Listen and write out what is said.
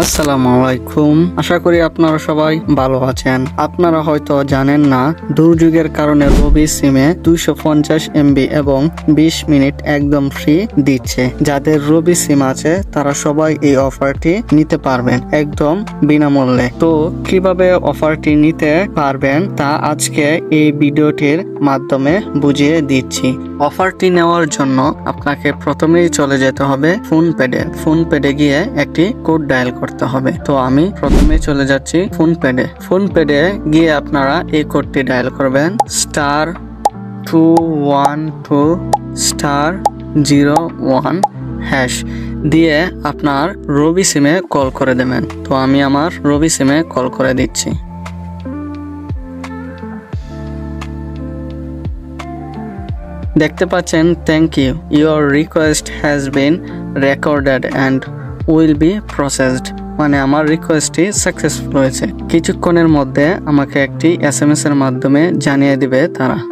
আসসালামু আলাইকুম। আশা করি আপনারা সবাই ভালো আছেন। আপনারা হয়তো জানেন না, দুর্যোগের কারণে রবি সিমে দুইশো পঞ্চাশ এমবি এবং বিশ মিনিট একদম ফ্রি দিচ্ছে। যাদের রবি সিম আছে, তারা সবাই এই অফারটি নিতে পারবেন একদম বিনামূল্যে। তো কীভাবে অফারটি নিতে পারবেন, তা আজকে এই ভিডিওটির মাধ্যমে বুঝিয়ে দিচ্ছি। অফারটি নেওয়ার জন্য আপনাকে প্রথমেই চলে যেতে হবে ফোন পেডে ফোন পেডে গিয়ে একটি কোড ডায়াল করতে হবে। তো আমি প্রথমে চলে যাচ্ছি ফোন পেডে ফোন পেডে গিয়ে আপনারা এই কোডটি ডায়াল করবেন। Star two one two star zero one hash দিয়ে আপনার রবি সিমে কল করে দেবেন। তো আমি আমার রবি সিমে কল করে দিচ্ছি। দেখতে পাচ্ছেন thank you your request has been recorded and will be processed মানে আমার রিকোয়েস্টটি সাকসেসফুল হয়েছে। কিছুক্ষণের মধ্যে আমাকে একটি এস এম এর মাধ্যমে জানিয়ে দিবে তারা।